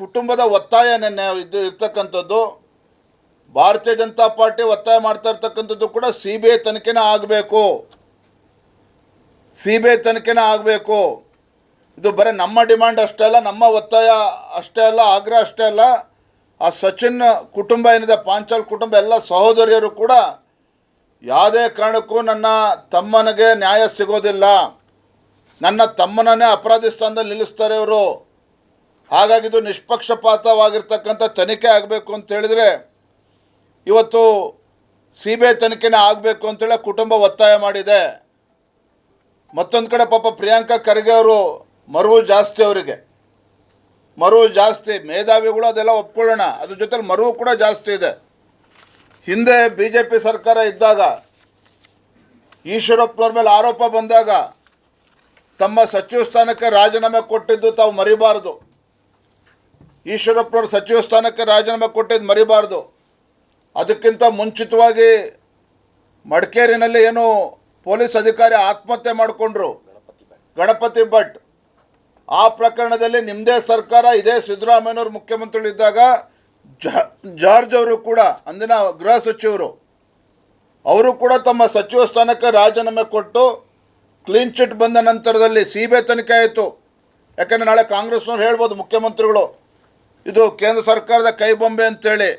ಕುಟುಂಬದ ಒತ್ತಾಯ ನೆನ್ನೆ ಇದು ಇರ್ತಕ್ಕಂಥದ್ದು. ಭಾರತೀಯ ಜನತಾ ಪಾರ್ಟಿ ಒತ್ತಾಯ ಮಾಡ್ತಾ ಇರ್ತಕ್ಕಂಥದ್ದು ಕೂಡ ಸಿ ಬಿ ಐ ತನಿಖೆನ ಆಗಬೇಕು. ಸಿ ಬಿ ಐ ತನಿಖೆನ ಆಗಬೇಕು. ಇದು ಬರೀ ನಮ್ಮ ಡಿಮ್ಯಾಂಡ್ ಅಷ್ಟೇ ಅಲ್ಲ, ನಮ್ಮ ಒತ್ತಾಯ ಅಷ್ಟೇ ಅಲ್ಲ, ಆಗ್ರಹ ಅಷ್ಟೇ ಅಲ್ಲ. ಆ ಸಚಿನ್ ಕುಟುಂಬ ಏನಿದೆ, ಪಾಂಚಾಲ್ ಕುಟುಂಬ, ಎಲ್ಲ ಸಹೋದರಿಯರು ಕೂಡ ಯಾವುದೇ ಕಾರಣಕ್ಕೂ ನನ್ನ ತಮ್ಮನಿಗೆ ನ್ಯಾಯ ಸಿಗೋದಿಲ್ಲ. ನನ್ನ ತಮ್ಮನನ್ನೇ ಅಪರಾಧಿ ಸ್ಥಾನದಲ್ಲಿ ನಿಲ್ಲಿಸ್ತಾರೆ ಇವರು. ಹಾಗಾಗಿ ಇದು ನಿಷ್ಪಕ್ಷಪಾತವಾಗಿರ್ತಕ್ಕಂಥ ತನಿಖೆ ಆಗಬೇಕು ಅಂತ ಹೇಳಿದರೆ, ಇವತ್ತು ಸಿ ಬಿ ಐ ತನಿಖೆನೇ ಆಗಬೇಕು ಅಂತೇಳಿ ಕುಟುಂಬ ಒತ್ತಾಯ ಮಾಡಿದೆ. ಮತ್ತೊಂದು ಕಡೆ ಪಾಪ ಪ್ರಿಯಾಂಕಾ ಖರ್ಗೆ ಅವರು ಮರುವು ಜಾಸ್ತಿ ಅವರಿಗೆ. ಮರುವು ಜಾಸ್ತಿ ಮೇಧಾವಿಗಳು ಅದೆಲ್ಲ ಒಪ್ಕೊಳ್ಳೋಣ, ಅದ್ರ ಜೊತೆಲಿ ಮರುವು ಕೂಡ ಜಾಸ್ತಿ ಇದೆ. ಹಿಂದೆ ಬಿ ಜೆ ಪಿ ಸರ್ಕಾರ ಇದ್ದಾಗ ಈಶ್ವರಪ್ಪನವ್ರ ಮೇಲೆ ಆರೋಪ ಬಂದಾಗ, ತಮ್ಮ ಸಚಿವ ಸ್ಥಾನಕ್ಕೆ ರಾಜೀನಾಮೆ ಕೊಟ್ಟಿದ್ದು ತಾವು ಮರಿಬಾರದು. ಈಶ್ವರಪ್ಪನವ್ರ ಸಚಿವ ಸ್ಥಾನಕ್ಕೆ ರಾಜೀನಾಮೆ ಕೊಟ್ಟಿದ್ದು ಮರಿಬಾರ್ದು. ಅದಕ್ಕಿಂತ ಮುಂಚಿತವಾಗಿ ಮಡಿಕೇರಿನಲ್ಲಿ ಏನು ಪೊಲೀಸ್ ಅಧಿಕಾರಿ ಆತ್ಮಹತ್ಯೆ ಮಾಡಿಕೊಂಡ್ರು. ಗಣಪತಿ ಭಟ್. ಆ ಪ್ರಕರಣದಲ್ಲಿ ನಿಮ್ಮದೇ ಸರ್ಕಾರ, ಇದೇ ಸಿದ್ದರಾಮಯ್ಯನವರು ಮುಖ್ಯಮಂತ್ರಿಗಳಿದ್ದಾಗ ಇದ್ದಾಗ ಜಾರ್ಜ್ ಅವರು ಕೂಡ, ಅಂದಿನ ಗೃಹ ಸಚಿವರು, ಅವರು ಕೂಡ ತಮ್ಮ ಸಚಿವ ಸ್ಥಾನಕ್ಕೆ ರಾಜೀನಾಮೆ ಕೊಟ್ಟು ಕ್ಲೀನ್ ಚಿಟ್ ಬಂದ ನಂತರದಲ್ಲಿ ಸಿ ಬಿ ಐ ತನಿಖೆ ಆಯಿತು. ಯಾಕಂದರೆ ನಾಳೆ ಕಾಂಗ್ರೆಸ್ನವ್ರು ಹೇಳ್ಬೋದು ಮುಖ್ಯಮಂತ್ರಿಗಳು. ಇದು ಕೇಂದ್ರ ಸರ್ಕಾರದ ಕೈಬೊಂಬೆ ಅಂತೇಳಿ.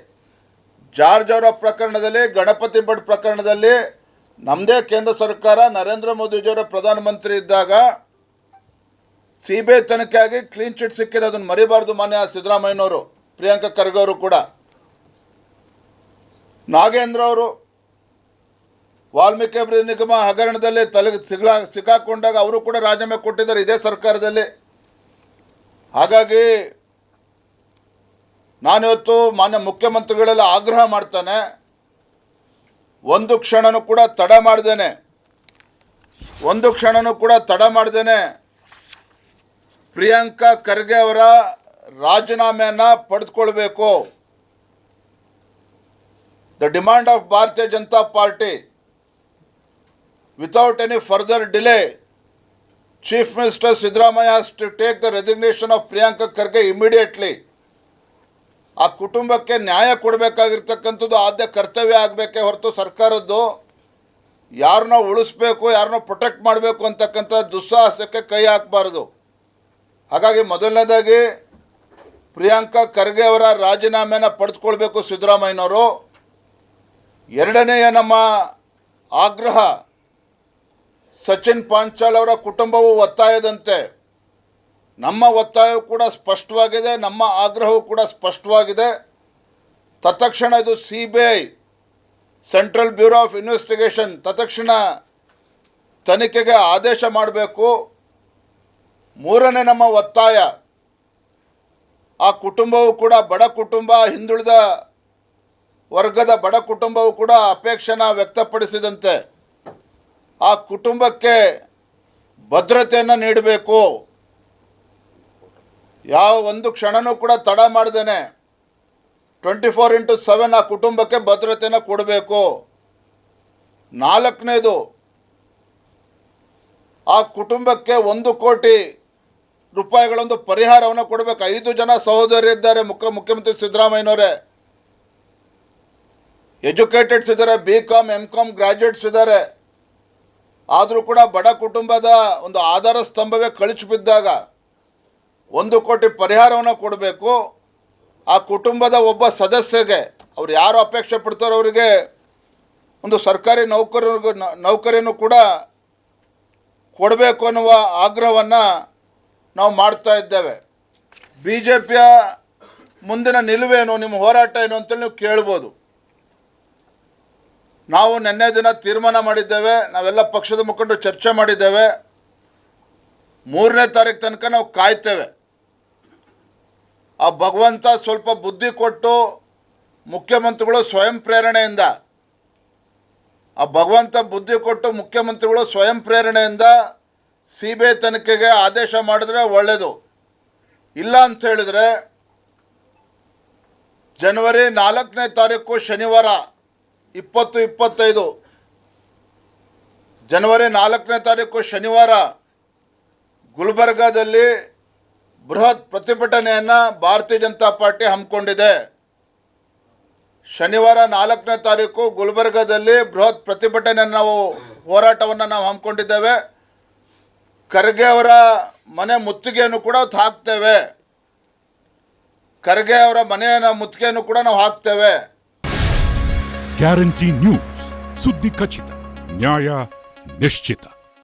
ಜಾರ್ಜ್ ಅವರ ಪ್ರಕರಣದಲ್ಲಿ, ಗಣಪತಿ ಭಟ್ ಪ್ರಕರಣದಲ್ಲಿ ನಮ್ಮದೇ ಕೇಂದ್ರ ಸರ್ಕಾರ, ನರೇಂದ್ರ ಮೋದಿಜಿಯವರ ಪ್ರಧಾನಮಂತ್ರಿ ಇದ್ದಾಗ ಸಿ ಬಿ ಐ ತನಿಖೆಯಾಗಿ ಕ್ಲೀನ್ ಚಿಟ್ ಸಿಕ್ಕಿದೆ. ಅದನ್ನು ಮರಿಬಾರ್ದು ಮಾನ್ಯ ಸಿದ್ದರಾಮಯ್ಯನವರು, ಪ್ರಿಯಾಂಕಾ ಖರ್ಗೆ ಅವರು ಕೂಡ. ನಾಗೇಂದ್ರ ಅವರು ವಾಲ್ಮೀಕಿ ಅಭಿವೃದ್ಧಿ ನಿಗಮ ಹಗರಣದಲ್ಲಿ ತಲೆಗೆ ಸಿಗ್ಲಾ, ಸಿಕ್ಕಾಕೊಂಡಾಗ ಅವರು ಕೂಡ ರಾಜೀನಾಮೆ ಕೊಟ್ಟಿದ್ದಾರೆ ಇದೇ ಸರ್ಕಾರದಲ್ಲಿ. ಹಾಗಾಗಿ ನಾನಿವತ್ತು ಮಾನ್ಯ ಮುಖ್ಯಮಂತ್ರಿಗಳೆಲ್ಲ ಆಗ್ರಹ ಮಾಡ್ತಾನೆ. ಒಂದು ಕ್ಷಣನೂ ಕೂಡ ತಡ ಮಾಡ್ದೇನೆ. ಒಂದು ಕ್ಷಣನೂ ಕೂಡ ತಡ ಮಾಡ್ದೇನೆ. ಪ್ರಿಯಾಂಕಾ ಖರ್ಗೆ ಅವರ ರಾಜೀನಾಮೆಯನ್ನು ಪಡೆದುಕೊಳ್ಬೇಕು. The demand of Bharatiya Janata Party without any further delay chief minister Siddaramaiah has to take the resignation of Priyanka Kharge immediately. ಆ ಕುಟುಂಬಕ್ಕೆ ನ್ಯಾಯ ಕೊಡಬೇಕಾಗಿರ್ತಕ್ಕಂಥದ್ದು ಆದ್ಯ ಕರ್ತವ್ಯ ಆಗಬೇಕೇ ಹೊರತು ಸರ್ಕಾರದ್ದು ಯಾರನ್ನ ಉಳಿಸ್ಬೇಕು, ಯಾರನ್ನ ಪ್ರೊಟೆಕ್ಟ್ ಮಾಡಬೇಕು ಅಂತಕ್ಕಂಥ ದುಸ್ಸಾಹಸಕ್ಕೆ ಕೈ ಹಾಕಬಾರ್ದು. ಹಾಗಾಗಿ ಮೊದಲನೇದಾಗಿ ಪ್ರಿಯಾಂಕಾ ಖರ್ಗೆ ಅವರ ರಾಜೀನಾಮೆನ ಪಡೆದುಕೊಳ್ಬೇಕು ಸಿದ್ದರಾಮಯ್ಯನವರು. ಎರಡನೆಯ ನಮ್ಮ ಆಗ್ರಹ ಸಚಿನ್ ಪಾಂಚಾಲ್ ಅವರ ಕುಟುಂಬವು ಒತ್ತಾಯದಂತೆ ನಮ್ಮ ಒತ್ತಾಯವು ಕೂಡ ಸ್ಪಷ್ಟವಾಗಿದೆ, ನಮ್ಮ ಆಗ್ರಹವು ಕೂಡ ಸ್ಪಷ್ಟವಾಗಿದೆ. ತತ್ಕ್ಷಣ ಇದು C B I Central Bureau of Investigation ತತ್ಕ್ಷಣ ತನಿಖೆಗೆ ಆದೇಶ ಮಾಡಬೇಕು. ಮೂರನೇ ನಮ್ಮ ಒತ್ತಾಯ, ಆ ಕುಟುಂಬವು ಕೂಡ ಬಡ ಕುಟುಂಬ, ಹಿಂದುಳಿದ ವರ್ಗದ ಬಡ ಕುಟುಂಬವು ಕೂಡ ಅಪೇಕ್ಷೆನ ವ್ಯಕ್ತಪಡಿಸಿದಂತೆ ಆ ಕುಟುಂಬಕ್ಕೆ ಭದ್ರತೆಯನ್ನು ನೀಡಬೇಕು. ಯಾವ ಒಂದು ಕ್ಷಣನೂ ಕೂಡ ತಡ ಮಾಡ್ದೇನೆ. ಟ್ವೆಂಟಿ ಫೋರ್ ಇಂಟು ಸೆವೆನ್ ಆ ಕುಟುಂಬಕ್ಕೆ ಭದ್ರತೆಯನ್ನು ಕೊಡಬೇಕು. ನಾಲ್ಕನೇದು, ಆ ಕುಟುಂಬಕ್ಕೆ ಒಂದು ಕೋಟಿ ರೂಪಾಯಿಗಳೊಂದು ಪರಿಹಾರವನ್ನು ಕೊಡಬೇಕು. ಐದು ಜನ ಸಹೋದರಿದ್ದಾರೆ ಮುಖ್ಯ ಮುಖ್ಯಮಂತ್ರಿ ಸಿದ್ದರಾಮಯ್ಯನವರೇ. ಎಜುಕೇಟೆಡ್ಸ್ ಇದ್ದಾರೆ B com M com graduates ಇದ್ದಾರೆ. ಆದರೂ ಕೂಡ ಬಡ ಕುಟುಂಬದ ಒಂದು ಆಧಾರ ಸ್ತಂಭವೇ ಕಳಿಸಿ ಬಿದ್ದಾಗ ಒಂದು ಕೋಟಿ ಪರಿಹಾರವನ್ನು ಕೊಡಬೇಕು. ಆ ಕುಟುಂಬದ ಒಬ್ಬ ಸದಸ್ಯಗೆ ಅವ್ರು ಯಾರು ಅಪೇಕ್ಷೆ ಪಡ್ತಾರೋ ಅವರಿಗೆ ಒಂದು ಸರ್ಕಾರಿ ನೌಕರರಿಗೂ ನೌಕರಿಯನ್ನು ಕೂಡ ಕೊಡಬೇಕು ಅನ್ನುವ ಆಗ್ರಹವನ್ನು ನಾವು ಮಾಡ್ತಾ ಇದ್ದೇವೆ. ಬಿ ಜೆ ಪಿಯ ಮುಂದಿನ ನಿಲುವೇನು ನಿಮ್ಮ ಹೋರಾಟ ಏನು ಅಂತೇಳಿ ನೀವು ಕೇಳ್ಬೋದು. ನಾವು ನಿನ್ನೆ ದಿನ ತೀರ್ಮಾನ ಮಾಡಿದ್ದೇವೆ, ನಾವೆಲ್ಲ ಪಕ್ಷದ ಮುಖಂಡರು ಚರ್ಚೆ ಮಾಡಿದ್ದೇವೆ. ಮೂರನೇ ತಾರೀಕು ತನಕ ನಾವು ಕಾಯ್ತೇವೆ. ಆ ಭಗವಂತ ಸ್ವಲ್ಪ ಬುದ್ಧಿ ಕೊಟ್ಟು ಮುಖ್ಯಮಂತ್ರಿಗಳು ಸ್ವಯಂ ಪ್ರೇರಣೆಯಿಂದ, ಆ ಭಗವಂತ ಬುದ್ಧಿ ಕೊಟ್ಟು ಮುಖ್ಯಮಂತ್ರಿಗಳು ಸ್ವಯಂ ಪ್ರೇರಣೆಯಿಂದ ಸಿ ಬಿ ಐ ತನಿಖೆಗೆ ಆದೇಶ ಮಾಡಿದ್ರೆ ಒಳ್ಳೆಯದು ಇಲ್ಲ ಅಂತ ಹೇಳಿದರೆ ಜನವರಿ ನಾಲ್ಕನೇ ತಾರೀಕು ಶನಿವಾರ ಇಪ್ಪತ್ತು ಇಪ್ಪತ್ತೈದು, ಜನವರಿ ನಾಲ್ಕನೇ ತಾರೀಕು ಶನಿವಾರ ಗುಲ್ಬರ್ಗಾದಲ್ಲಿ ಬೃಹತ್ ಪ್ರತಿಭಟನೆಯನ್ನು ಭಾರತೀಯ ಜನತಾ ಪಾರ್ಟಿ ಹಮ್ಮಿಕೊಂಡಿದೆ. ಶನಿವಾರ ನಾಲ್ಕನೇ ತಾರೀಕು ಗುಲ್ಬರ್ಗದಲ್ಲಿ ಬೃಹತ್ ಪ್ರತಿಭಟನೆಯನ್ನು ನಾವು, ಹೋರಾಟವನ್ನು ನಾವು ಹಮ್ಮಿಕೊಂಡಿದ್ದೇವೆ. ಖರ್ಗೆ ಅವರ ಮನೆ ಮುತ್ತಿಗೆಯನ್ನು ಕೂಡ ಹಾಕ್ತೇವೆ. ಖರ್ಗೆ ಅವರ ಮನೆಯ ಮುತ್ತಿಗೆಯನ್ನು ಕೂಡ ನಾವು ಹಾಕ್ತೇವೆ. ಗ್ಯಾರಂಟಿ ನ್ಯೂಸ್, ಸುದ್ದಿ ಖಚಿತ, ನ್ಯಾಯ ನಿಶ್ಚಿತ.